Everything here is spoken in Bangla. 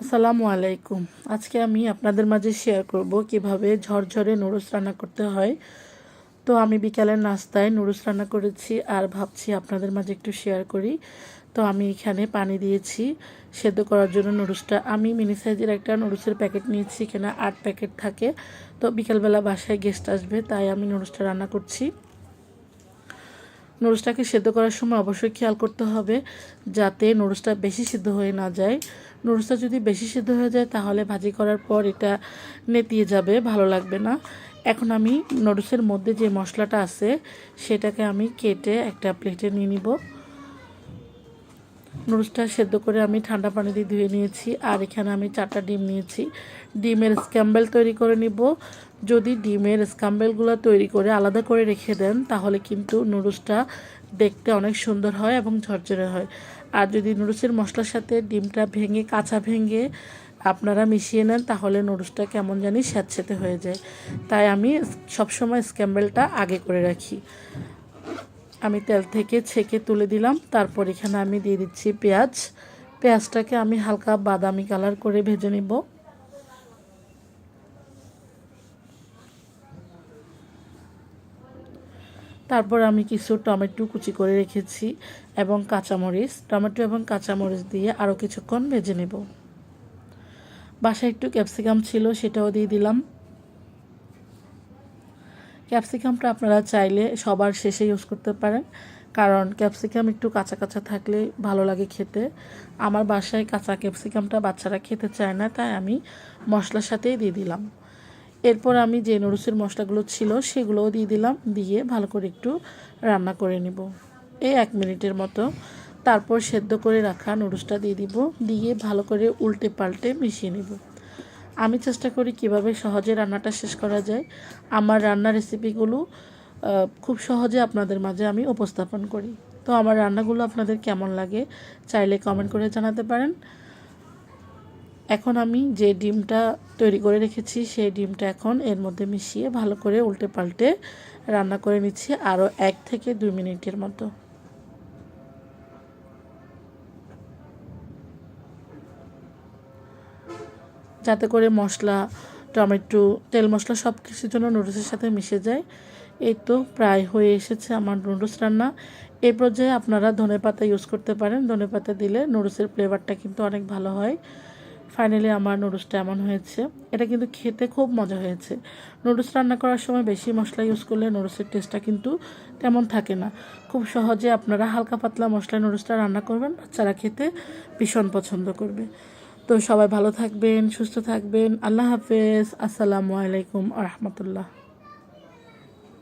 আসসালামু আলাইকুম। আজকে আমি আপনাদের মাঝে শেয়ার করব কীভাবে ঝরঝরে নুডলস রান্না করতে হয়। তো আমি বিকালের নাস্তায় নুডলস রান্না করেছি আর ভাবছি আপনাদের মাঝে একটু শেয়ার করি। তো আমি এখানে পানি দিয়েছি, সেদ্ধ করার জন্য নুডলসটা। আমি মিনি সাইজের একটা নুডলসের প্যাকেট নিয়েছি, এখানে আট প্যাকেট থাকে। তো বিকালবেলা বাসায় গেস্ট আসবে, তাই আমি নুডলসটা রান্না করছি। নুডলসটাকে সেদ্ধ করার সময় অবশ্যই খেয়াল করতে হবে যাতে নুডলসটা বেশি সিদ্ধ হয়ে না যায়। নুডলসটা যদি বেশি সিদ্ধ হয়ে যায়, তাহলে ভাজি করার পর এটা নেতিয়ে যাবে, ভালো লাগবে না। এখন আমি নুডলসের মধ্যে যে মশলাটা আছে, সেটাকে আমি কেটে একটা প্লেটে নিয়ে নিব। নুডলসটা সেদ্ধ করে আমি ঠান্ডা পানি দিয়ে ধুয়ে নিয়েছি, আর এখানে আমি চারটা ডিম নিয়েছি। ডিমের স্ক্যাম্বেল তৈরি করে নিব। যদি ডিমের স্ক্যাম্বেলগুলো তৈরি করে আলাদা করে রেখে দেন, তাহলে কিন্তু নুডলসটা দেখতে অনেক সুন্দর হয় এবং ঝরঝরে হয়। আর যদি নুডলসের মশলার সাথে ডিমটা ভেঙে, কাঁচা ভেঙে আপনারা মিশিয়ে নেন, তাহলে নুডলসটা কেমন জানি স্যাঁতসেতে হয়ে যায়। তাই আমি সবসময় স্ক্যাম্বেলটা আগে করে রাখি। আমি তেল থেকে ছেঁকে তুলে দিলাম। তারপর এখানে আমি দিয়ে দিচ্ছি পেঁয়াজ। পেঁয়াজটাকে আমি হালকা বাদামি কালার করে ভেজে নিব। তারপর আমি কিছু টমেটো কুচি করে রেখেছি এবং কাঁচামরিচ। টমেটো এবং কাঁচামরিচ দিয়ে আরও কিছুক্ষণ ভেজে নেব। বাসায় একটু ক্যাপসিকাম ছিল, সেটাও দিয়ে দিলাম। ক্যাপসিকামটা আপনারা চাইলে সবার শেষে ইউজ করতে পারেন। কারণ ক্যাপসিকাম একটু কাঁচা কাঁচা থাকলে ভালো লাগে খেতে। আমার বাসায় কাঁচা ক্যাপসিকামটা বাচ্চারা খেতে চায় না, তাই আমি মশলার সাথেই দিয়ে দিলাম। এরপর আমি যে নুডলসের মশলাগুলো ছিল সেগুলোও দিয়ে দিলাম, দিয়ে ভালো করে একটু রান্না করে নিব। এই এক মিনিটের মতো। তারপর সেদ্ধ করে রাখা নুডলসটা দিয়ে দিব, দিয়ে ভালো করে উল্টে পাল্টে মিশিয়ে নিব। আমি চেষ্টা করি কীভাবে সহজে রান্নাটা শেষ করা যায়। আমার রান্নার রেসিপিগুলো খুব সহজে আপনাদের মাঝে আমি উপস্থাপন করি। তো আমার রান্নাগুলো আপনাদের কেমন লাগে চাইলে কমেন্ট করে জানাতে পারেন। এখন আমি যে ডিমটা তৈরি করে রেখেছি, সেই ডিমটা এখন এর মধ্যে মিশিয়ে ভালো করে উল্টে পাল্টে রান্না করে নিচ্ছি আরও এক থেকে দুই মিনিটের মতো। যাতে করে মশলা, টমেটো, তেল মশলা সব কিছুর জন্য নুডলসের সাথে মিশে যায়। এই তো প্রায় হয়ে এসেছে আমার নুডলস রান্না। এই পর্যায়ে আপনারা ধনে পাতা ইউজ করতে পারেন। ধনে পাতা দিলে নুডলসের ফ্লেভারটা কিন্তু অনেক ভালো হয়। ফাইনালি আমার নুডলসটা এমন হয়েছে। এটা কিন্তু খেতে খুব মজা হয়েছে। নুডলস রান্না করার সময় বেশি মশলা ইউজ করলে নুডলসের টেস্টটা কিন্তু তেমন থাকে না। খুব সহজে আপনারা হালকা পাতলা মশলা নুডলসটা রান্না করবেন। বাচ্চারা খেতে ভীষণ পছন্দ করবে। তো সবাই ভালো থাকবেন সুস্থ থাকবেন। আল্লাহ হাফেজ। আসসালামু আলাইকুম আ রহমতুল্লাহ।